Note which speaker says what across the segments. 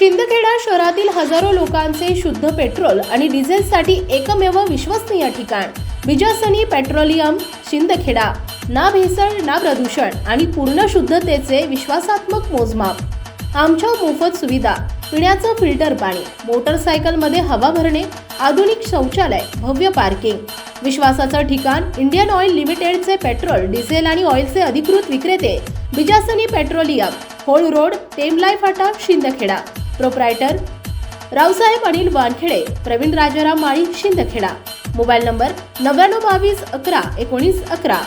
Speaker 1: शिंदखेडा शहरातील हजारो लोकांचे शुद्ध पेट्रोल आणि डिझेलसाठी एकमेव विश्वसनीय ठिकाण. बिजासनी पेट्रोलियम शिंदखेडा. ना भेसळ ना प्रदूषण आणि पूर्ण शुद्धतेचे विश्वासात्मक मोजमाप. आमच्या मोफत सुविधा पिण्याचं फिल्टर पाणी मोटरसायकलमध्ये हवा भरणे आधुनिक शौचालय भव्य पार्किंग. विश्वासाचं ठिकाण इंडियन ऑइल लिमिटेडचे पेट्रोल डिझेल आणि ऑइलचे अधिकृत विक्रेते बिजासनी पेट्रोलियम होळ रोड टेमलाई फाटा Shindkheda. Proprietor Raosaheb Anil Wankhede Pravin Rajaram Mali Shindkheda. Mobile number नव्याण्णव बावीस अकरा एकोणीस अकरा.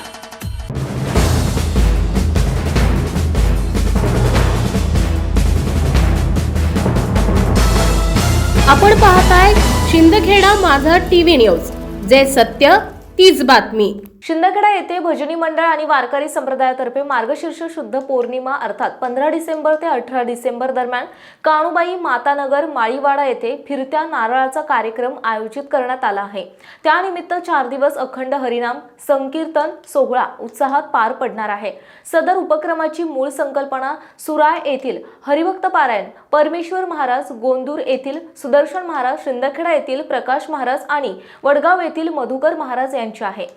Speaker 1: आपण पाहताय शिंदखेडा माझा टीव्ही न्यूज. जे सत्य तीच बातमी.
Speaker 2: शिंदखेडा येथे भजनी मंडळ आणि वारकरी संप्रदायातर्फे मार्गशीर्ष शुद्ध पौर्णिमा अर्थात पंधरा डिसेंबर ते अठरा डिसेंबर दरम्यान काणूबाई मातानगर माळीवाडा येथे फिरत्या नारळाचा कार्यक्रम आयोजित करण्यात आला आहे. त्यानिमित्त चार दिवस अखंड हरिनाम संकीर्तन सोहळा उत्साहात पार पडणार आहे. सदर उपक्रमाची मूळ संकल्पना सुराय येथील हरिभक्त पारायण परमेश्वर महाराज गोंदूर येथील सुदर्शन महाराज शिंदखेडा येथील प्रकाश महाराज आणि वडगाव येथील मधुकर महाराज यांची आहे.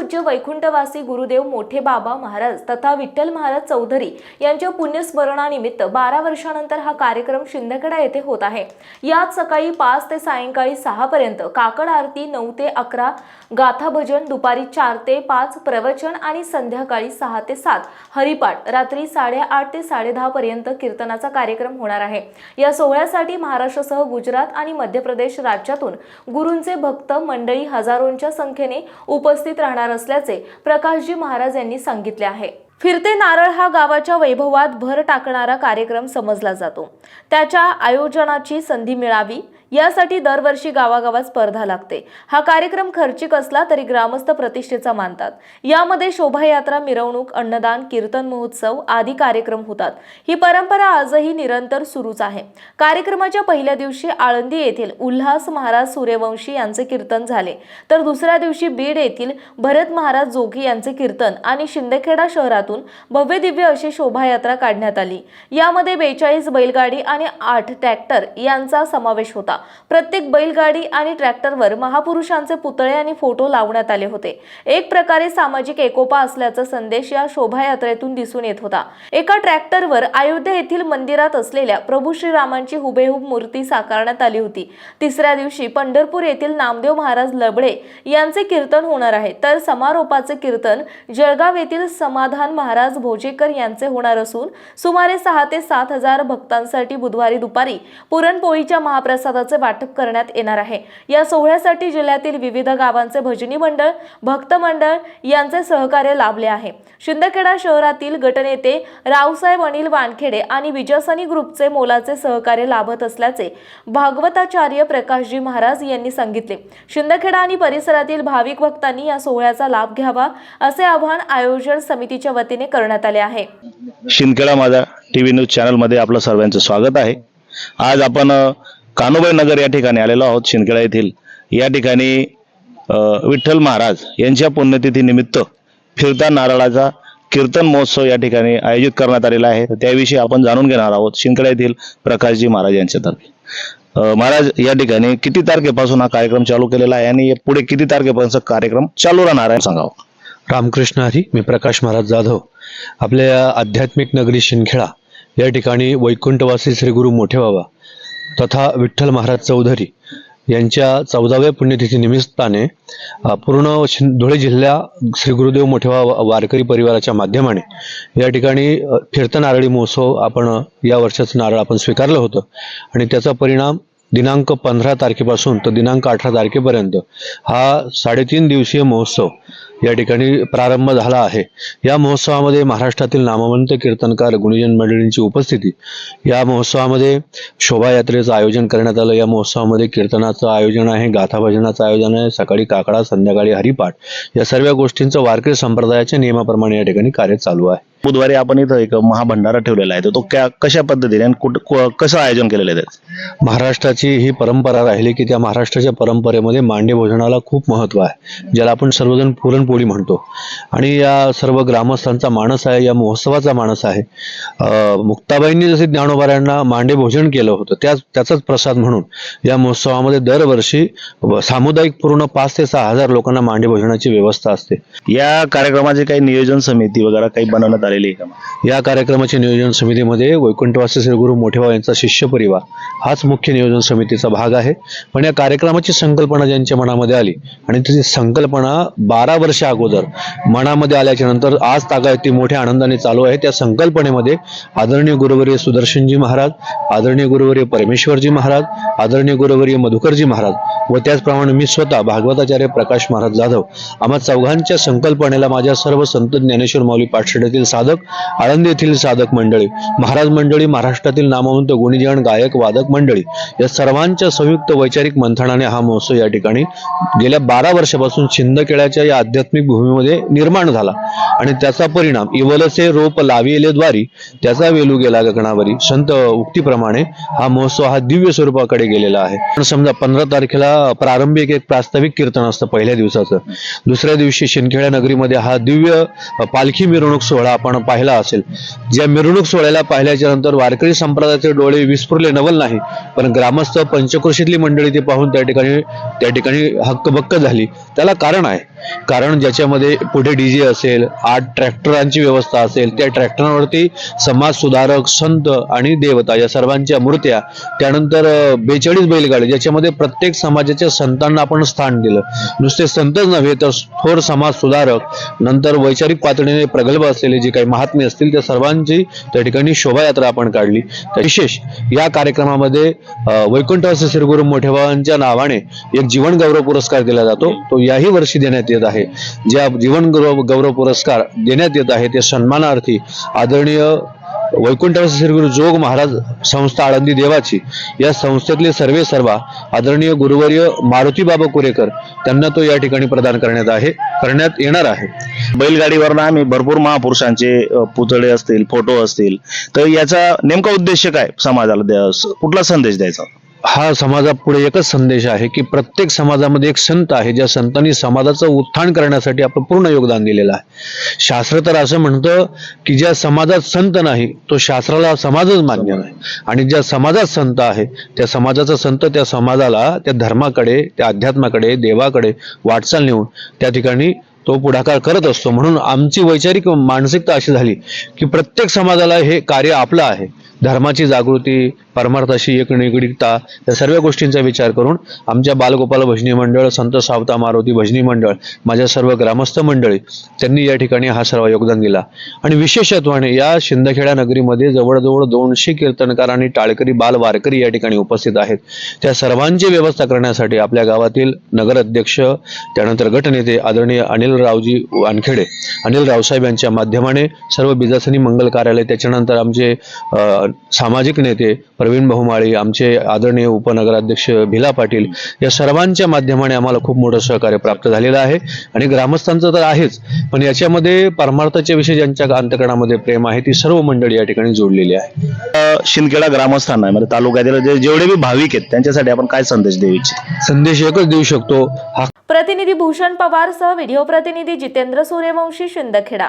Speaker 2: परमपूज्य वैकुंठवासी गुरुदेव मोठे बाबा महाराज तथा विठ्ठल महाराज चौधरी यांच्या पुण्यस्मरणानिमित्त बारा वर्षानंतर हा कार्यक्रम शिंदखेडा येथे होत आहे. यात सकाळी पाच ते सायंकाळी सहा पर्यंत काकड आरती नऊ ते अकरा गाथा भजन दुपारी चार ते पाच प्रवचन आणि संध्याकाळी सहा ते सात हरिपाठ रात्री साडेआठ ते साडेदहा पर्यंत कीर्तनाचा कार्यक्रम होणार आहे. या सोहळ्यासाठी महाराष्ट्रासह गुजरात आणि मध्य प्रदेश राज्यातून गुरूंचे भक्त मंडळी हजारोंच्या संख्येने उपस्थित राहणार असल्याचे प्रकाशजी महाराज यांनी सांगितले आहे. फिरते नारळ हा गावाच्या वैभवात भर टाकणारा कार्यक्रम समजला जातो. त्याच्या आयोजनाची संधी मिळावी यासाठी दरवर्षी गावागावात स्पर्धा लागते. हा कार्यक्रम खर्चिक असला तरी ग्रामस्थ प्रतिष्ठेचा मानतात. यामध्ये शोभायात्रा मिरवणूक अन्नदान कीर्तन महोत्सव आदी कार्यक्रम होतात. ही परंपरा आजही निरंतर सुरूच आहे. कार्यक्रमाच्या पहिल्या दिवशी आळंदी येथील उल्हास महाराज सूर्यवंशी यांचे कीर्तन झाले. तर दुसऱ्या दिवशी बीड येथील भरत महाराज जोगी यांचे कीर्तन आणि शिंदखेडा शहरातून भव्य दिव्य अशी शोभायात्रा काढण्यात आली. यामध्ये बेचाळीस बैलगाडी आणि आठ ट्रॅक्टर यांचा समावेश होता. प्रत्येक बैलगाडी आणि ट्रॅक्टरवर महापुरुषांचे पुतळे आणि फोटो लावण्यात आले होते. एक प्रकारे सामाजिक एकोपा असल्याचा संदेश या शोभायात्रेतून दिसून येत होता. एका ट्रॅक्टरवर अयोध्या येथील मंदिरात असलेल्या प्रभू श्रीरामांची हुबेहूब मूर्ती साकारण्यात आली होती. तिसऱ्या दिवशी पंढरपूर येथील नामदेव महाराज लबडे यांचे कीर्तन होणार आहे. तर समारोपाचे कीर्तन जळगाव येथील समाधान महाराज भोजेकर यांचे होणार असून सुमारे सहा ते सात हजार भक्तांसाठी बुधवारी दुपारी पुरणपोळीच्या महाप्रसादाचे वाटप करण्यात येणार आहे. या सोहळ्यासाठी जिल्ह्यातील विविध गावांचे भजनी मंडळ भक्त मंडळ यांचे सहकार्य लाभले आहे. शिंदखेडा शहरातील गटनेते रावसाहेब अनिल वानखेडे आणि विजयसनी ग्रुपचे मोलाचे सहकार्य लाभत असल्याचे भागवताचार्य प्रकाशजी महाराज यांनी सांगितले. शिंदखेडा आणि परिसरातील भाविक भक्तांनी या सोहळ्याचा लाभ घ्यावा असे आवाहन आयोजन समितीच्या वतीने करण्यात आले आहे.
Speaker 3: शिंदखेडा माझा टीव्ही न्यूज चॅनलमध्ये आपलं सर्वांचं स्वागत आहे. आज आपण कानोबाई नगर या ठिकाणी आलेलो आहोत शिंदखेडा येथील. या ठिकाणी विठ्ठल महाराज यांच्या पुण्यतिथीनिमित्त फिरता नारळाचा कीर्तन महोत्सव या ठिकाणी आयोजित करण्यात आलेला आहे. त्याविषयी आपण जाणून घेणार आहोत शिंदखेडा येथील प्रकाशजी महाराज यांच्यातर्फे. महाराज या ठिकाणी किती तारखेपासून हा कार्यक्रम चालू केलेला आहे आणि पुढे किती तारखेपर्यंत कार्यक्रम चालू राहणार आहे सांगावं हो.
Speaker 4: रामकृष्ण हरी मी प्रकाश महाराज जाधव. आपल्या आध्यात्मिक नगरी शिंदखेडा. या ठिकाणी वैकुंठवासी श्री गुरु मोठे बाबा तथा विठ्ठल महाराज चौधरी यांच्या चौदाव्या पुण्यतिथी निमित्ताने पूर्ण धुळे जिल्ह्या श्री गुरुदेव मोठेवा वारकरी परिवाराच्या माध्यमाने या ठिकाणी अ, फिरता नारळी महोत्सव आपण या वर्षाचं नारळ आपण स्वीकारलं होतं. आणि त्याचा परिणाम दिनांक पंधरा तारखेपासून तर दिनांक अठरा तारखेपर्यंत हा साडेतीन दिवसीय महोत्सव या ठिकाणी प्रारंभ झाला आहे. या महोत्सवामध्ये महाराष्ट्रातील नामवंत कीर्तनकार गुणीजन मंडळींची उपस्थिती या महोत्सवामध्ये शोभायात्रेचं आयोजन करण्यात आलं. या महोत्सवामध्ये कीर्तनाचं आयोजन आहे गाथा भजनाचं आयोजन आहे सकाळी काकडा संध्याकाळी हरिपाठ या सर्व गोष्टींचं वारकरी संप्रदायाच्या नियमाप्रमाणे या ठिकाणी कार्य चालू आहे.
Speaker 3: बुधवारी आपण इथं एक महाभंडारा ठेवलेला आहे. तो क्या कशा पद्धतीने कसं आयोजन केलेलं आहे त्याचं?
Speaker 4: महाराष्ट्राचे ही परंपरा राहिली की त्या महाराष्ट्राच्या परंपरेमध्ये मांडे भोजनाला खूप महत्त्व आहे ज्याला आपण सर्वजण पुरणपोळी म्हणतो. आणि या सर्व ग्रामस्थांचा मानस आहे या महोत्सवाचा मानस आहे. मुक्ताबाईंनी जसे ज्ञानोबाऱ्यांना मांडे भोजन केलं होतं त्याच त्याचाच प्रसाद म्हणून या महोत्सवामध्ये दरवर्षी सामुदायिक पूर्ण पाच ते सहा हजार लोकांना मांडे भोजनाची व्यवस्था असते.
Speaker 3: या कार्यक्रमाचे काही नियोजन समिती वगैरे काही बनवण्यात आलेली आहे का?
Speaker 4: या कार्यक्रमाच्या नियोजन समितीमध्ये वैकुंठवासी श्री गुरु मोठेबा यांचा शिष्य परिवार हाच मुख्य नियोजन समितीचा भाग आहे. पण या कार्यक्रमाची संकल्पना ज्यांच्या मनामध्ये आली आणि ती संकल्पना बारा वर्ष अगोदर मनामध्ये आल्याच्यानंतर आज तागायत ती मोठ्या आनंदाने चालू आहे. त्या संकल्पनेमध्ये आदरणीय गुरुवर्य सुदर्शनजी महाराज आदरणीय गुरुवर्य परमेश्वरजी महाराज आदरणीय गुरुवर्य मधुकरजी महाराज व त्याचप्रमाणे मी स्वतः भागवताचार्य प्रकाश महाराज जाधव आम्हा चौघांच्या संकल्पनेला माझ्या सर्व संत ज्ञानेश्वर माऊली पाठशाळेतील साधक आळंदी येथील साधक मंडळी महाराज मंडळी महाराष्ट्रातील नामवंत गुणीजन गायक वादक मंडळी या सर्वांच्या संयुक्त वैचारिक मंथनाने हा महोत्सव या ठिकाणी गेल्या बारा वर्षापासून शिंदखेड्याच्या या आध्यात्मिक भूमीमध्ये निर्माण झाला. आणि त्याचा परिणाम इवलसे रोप लाविले द्वारी त्याचा वेलू गेला गगनावरी संत उक्तीप्रमाणे हा महोत्सव हा दिव्य स्वरूपाकडे गेलेला आहे. पण समजा पंधरा तारखेला प्रारंभिक एक प्रास्ताविक कीर्तन असतं पहिल्या दिवसाचं. दुसऱ्या दिवशी शिंदखेडा नगरीमध्ये हा दिव्य पालखी मिरवणूक सोहळा आपण पाहिला असेल. ज्या मिरवणूक सोहळ्याला पाहिल्याच्या नंतर वारकरी संप्रदायाचे डोळे विस्फुरले नवल नाही पण ग्रामस्थ पंचकृषीतली मंडळी ते पाहून त्या ठिकाणी त्या ठिकाणी हक्कबक्क झाली. त्याला कारण आहे. कारण ज्याच्यामध्ये पुढे डीजे असेल आठ ट्रॅक्टरांची व्यवस्था असेल त्या ट्रॅक्टरांवरती समाज सुधारक संत आणि देवता या सर्वांच्या मूर्त्या त्यानंतर बेचाळीस बैलगाडी ज्याच्यामध्ये प्रत्येक समाजाच्या संतांना आपण स्थान दिलं. नुसते संतच नव्हे तर थोर समाज सुधारक नंतर वैचारिक पातळीने प्रगल्भ असलेले जे काही महात्मे असतील त्या सर्वांची त्या ठिकाणी शोभायात्रा आपण काढली. तर विशेष या कार्यक्रमामध्ये वैकुंठवासी श्री गुरु मोठेबाबांच्या नावाने एक जीवन गौरव पुरस्कार दिला जातो. तो याही वर्षी देण्यात येत आहे. ज्या जीवन गौरव गौरव पुरस्कार देण्यात येत आहे ते सन्मानार्थी आदरणीय वैकुंठवासी श्री गुरु जोग महाराज संस्था आळंदी देवाची या संस्थेतले सर्वे सर्वा आदरणीय गुरुवर्य मारुती बाबा कुरेकर त्यांना तो या ठिकाणी प्रदान करण्यात आहे करण्यात येणार आहे.
Speaker 3: बैलगाडीवर आम्ही भरपूर महापुरुषांचे पुतळे असतील फोटो असतील. तर याचा नेमका उद्देश काय समाजाला द्या कुठला संदेश द्यायचा?
Speaker 4: हा समाजापुढे एकच संदेश आहे की प्रत्येक समाजामध्ये एक संत आहे ज्या संतांनी समाजाचं उत्थान करण्यासाठी आपलं पूर्ण योगदान दिलेलं आहे. शास्त्र तर असं म्हणतं की ज्या समाजात संत नाही तो शास्त्राला समाजच मान्य नाही. आणि ज्या समाजात संत आहे त्या समाजाचा संत त्या समाजाला त्या धर्माकडे त्या अध्यात्माकडे देवाकडे वाटचाल नेऊन त्या ठिकाणी तो पुढाकार करत असतो. म्हणून आमची वैचारिक मानसिकता अशी झाली की प्रत्येक समाजाला हे कार्य आपलं आहे. धर्माची जागृती परमार्थाशी एक निगडीकता या सर्व गोष्टींचा विचार करून आमच्या बालगोपाल भजनी मंडळ संत सावता मारुती भजनी मंडळ माझ्या सर्व ग्रामस्थ मंडळी त्यांनी या ठिकाणी हा सर्व योगदान दिला. आणि विशेषत्वाने या शिंदखेडा नगरीमध्ये जवळजवळ दोनशे कीर्तनकार आणि टाळकरी बाल वारकरी या ठिकाणी उपस्थित आहेत. त्या सर्वांची व्यवस्था करण्यासाठी आपल्या गावातील नगराध्यक्ष त्यानंतर गटनेते आदरणीय अनिल रावजी वानखेडे अनिल रावसाहेब यांच्या माध्यमाने सर्व बिजासनी मंगल कार्यालय त्याच्यानंतर आमचे सामाजिक नेते प्रवीण बहुमाळी आमचे आदरणीय उपनगराध्यक्ष भिला पाटील या सर्वांच्या माध्यमाने आम्हाला खूप मोठं सहकार्य प्राप्त झालेलं आहे. आणि ग्रामस्थांचं तर आहेच पण याच्यामध्ये परमार्थाच्या विषयी ज्यांच्या अंतकरणामध्ये प्रेम आहे ती सर्व मंडळी या ठिकाणी जोडलेली आहे.
Speaker 3: शिंदखेडा ग्रामस्थांना म्हणजे तालुक्यातील जे जेवढे बी भाविक आहेत त्यांच्यासाठी आपण काय संदेश देऊ इच्छितो?
Speaker 4: संदेश एकच देऊ शकतो हा
Speaker 2: प्रतिनिधी भूषण पवार सह व्हिडिओ प्रतिनिधी जितेंद्र सूर्यवंशी शिंदखेडा.